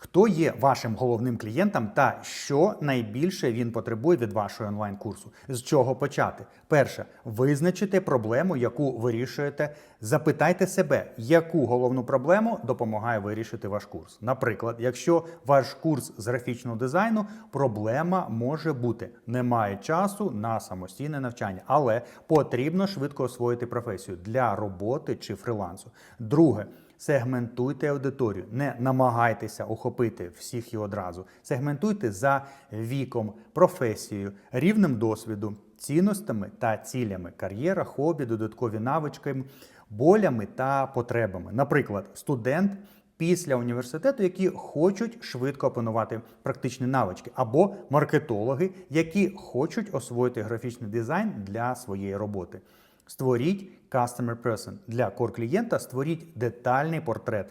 Хто є вашим головним клієнтом та що найбільше він потребує від вашого онлайн-курсу? З чого почати? Перше, визначите проблему, яку вирішуєте. Запитайте себе, яку головну проблему допомагає вирішити ваш курс. Наприклад, якщо ваш курс з графічного дизайну, проблема може бути немає часу на самостійне навчання, але потрібно швидко освоїти професію для роботи чи фрилансу. Друге. Сегментуйте аудиторію, не намагайтеся охопити всіх і одразу. Сегментуйте за віком, професією, рівнем досвіду, цінностями та цілями, кар'єра, хобі, додаткові навички, болями та потребами. Наприклад, студент після університету, які хочуть швидко опанувати практичні навички, або маркетологи, які хочуть освоїти графічний дизайн для своєї роботи. Створіть customer person для core клієнта, створіть детальний портрет.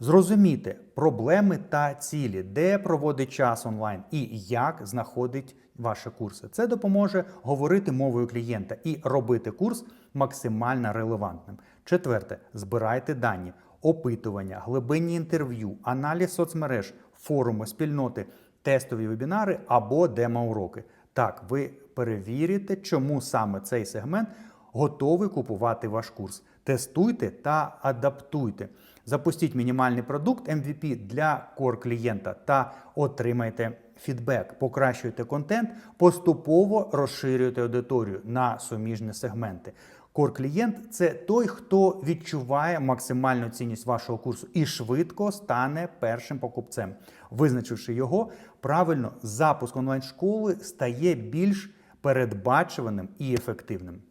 Зрозумійте проблеми та цілі, де проводить час онлайн і як знаходить ваші курси. Це допоможе говорити мовою клієнта і робити курс максимально релевантним. Четверте, збирайте дані, опитування, глибинні інтерв'ю, аналіз соцмереж, форуми, спільноти, тестові вебінари або демо-уроки. Так, ви перевірите, чому саме цей сегмент готовий купувати ваш курс. Тестуйте та адаптуйте. Запустіть мінімальний продукт MVP для core клієнта та отримайте фідбек. Покращуйте контент, поступово розширюйте аудиторію на суміжні сегменти. Core клієнт це той, хто відчуває максимальну цінність вашого курсу і швидко стане першим покупцем. Визначивши його, правильно запуск онлайн-школи стає більш передбачуваним і ефективним.